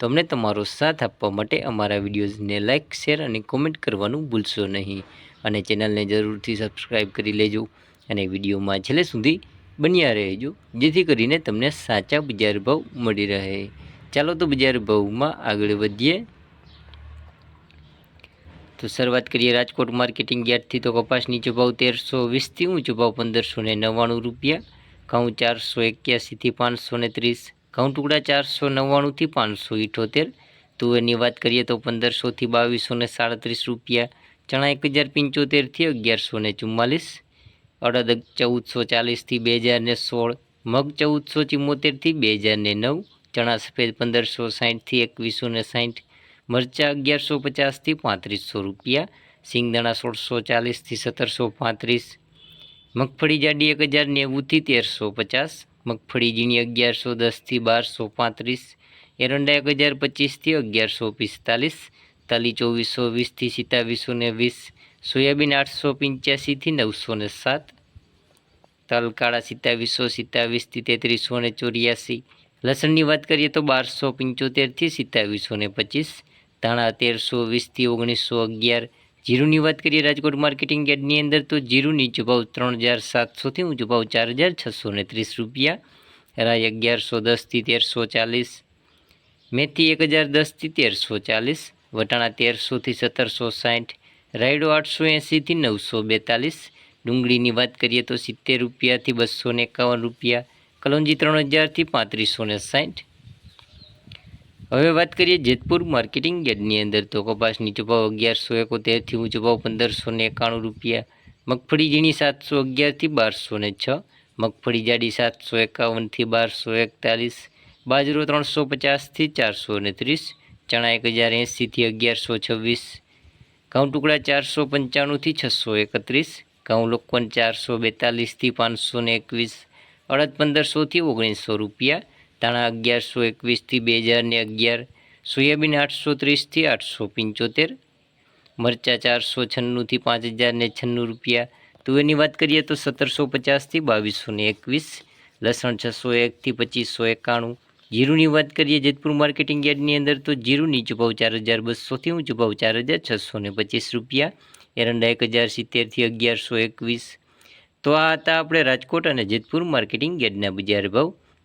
તો અમને તમારો સાથ આપવા માટે અમારા વિડીયોઝને લાઇક શેર અને કોમેન્ટ કરવાનું ભૂલશો નહીં. અને ચેનલને જરૂરથી સબસ્ક્રાઈબ કરી લેજો અને વિડીયોમાં છેલ્લે સુધી બન્યા રહેજો, જેથી કરીને તમને સાચા બજાર ભાવ મળી રહે. ચાલો તો બજાર ભાવમાં આગળ વધીએ. તો શરૂઆત કરીએ રાજકોટ માર્કેટિંગ યાર્ડથી તો કપાસ નીચો ભાવ તેરસો વીસથી ઊંચો ભાવ પંદરસો ને નવ્વાણું રૂપિયા, ઘઉં ચારસો એક્યાસીથી પાંચસો ને ત્રીસ ઘઉં ટુકડા ચારસો નવ્વાણુંથી પાંચસો ઇઠોતેર. તુવેરની વાત કરીએ તો પંદરસોથી બાવીસો ને સાડત્રીસ રૂપિયા. ચણા એક હજાર પંચોતેરથી અગિયારસો ને ચુમ્માલીસ. અડદ ચૌદસો ચાલીસથી બે હજાર ને સોળ. મગ ચૌદસો ચુમ્મોતેરથી બે હજાર ને નવ. ચણા સફેદ પંદરસો સાહીઠથી એકવીસો ને સાહીઠ મરચાં અગિયારસો પચાસથી પાંત્રીસો રૂપિયા. સિંગદાણા સોળસો ચાલીસથી સત્તરસો પાંત્રીસ. મગફળી જાડી એક હજાર નેવુંથી તેરસો પચાસ. મગફળી ઝીણી અગિયારસો દસથી બારસો પાંત્રીસ એરંડા એક હજાર પચીસથી અગિયારસો પિસ્તાલીસ, તલી ચોવીસો વીસથી સિત્તાવીસો ને વીસ, સોયાબીન આઠસો પંચ્યાસીથી નવસો ને સાત તલ કાળા સિત્તાવીસો સિત્તાવીસથી તેત્રીસો ને ચોર્યાસી, લસણની વાત કરીએ તો બારસો પંચોતેરથી સિત્તાવીસો ને પચીસ, ધાણા તેરસો વીસથી ઓગણીસો અગિયાર જીરુની વાત કરીએ રાજકોટ માર્કેટિંગ યાર્ડની અંદર, તો જીરું નીચો ભાવ ત્રણ હજાર સાતસોથી ઊંચો ભાવ ચાર હજાર છસો ને ત્રીસ રૂપિયા. રાય અગિયારસો દસથી તેરસો ચાલીસ. મેથી એક હજાર દસથી તેરસો ચાલીસ. વટાણા તેરસોથી સત્તરસો સાઠ. રાયડો આઠસો એંસીથી નવસો બેતાલીસ. ડુંગળીની વાત કરીએ તો સિત્તેર રૂપિયાથી બસો એકાવન રૂપિયા. કલોંજી ત્રણ હજારથી પાંત્રીસો ને સાઠ. હવે વાત કરીએ જેતપુર માર્કેટિંગ યાર્ડની અંદર. તો કપાસ નીચો ભાવ અગિયારસો એકોતેરથી ઊંચો ભાવ પંદરસો ને એકાણું રૂપિયા મગફળી ઝીણી સાતસો અગિયારથી બારસો ને છ, મગફળી જાડી સાતસો એકાવનથી બારસો એકતાલીસ, બાજરો ત્રણસો પચાસથી ચારસો ને ત્રીસ ચણા એક હજાર એંસીથી અગિયારસો છવ્વીસ, ઘઉં ટુકડા ચારસો પંચાણુંથી છસો એકત્રીસ, ઘઉં લોકવન ચારસો બેતાલીસથી પાંચસો ને એકવીસ, અડદ પંદરસોથી ઓગણીસો રૂપિયા ધાણા અગિયારસો એકવીસથી બે હજાર ને અગિયાર, સોયાબીન આઠસો ત્રીસથી આઠસો પંચોતેર, મરચાં ચારસો છન્નુંથી પાંચ હજાર ને છન્નું રૂપિયા. તુવેરની વાત કરીએ તો સત્તરસો પચાસથી બાવીસો એકવીસ, લસણ છસો એકથી પચીસો એકાણું. જીરુની વાત કરીએ જેતપુર માર્કેટિંગ યાર્ડની અંદર તો જીરું નીચો ભાવ ચાર હજાર બસોથી ઊંચો ભાવ ચાર હજાર છસો ને પચીસ રૂપિયા, એરંડા એક હજાર સિત્તેરથી અગિયારસો એકવીસ. તો આ હતા આપણે રાજકોટ અને જેતપુર માર્કેટિંગ યાર્ડના બજાર ભાવ.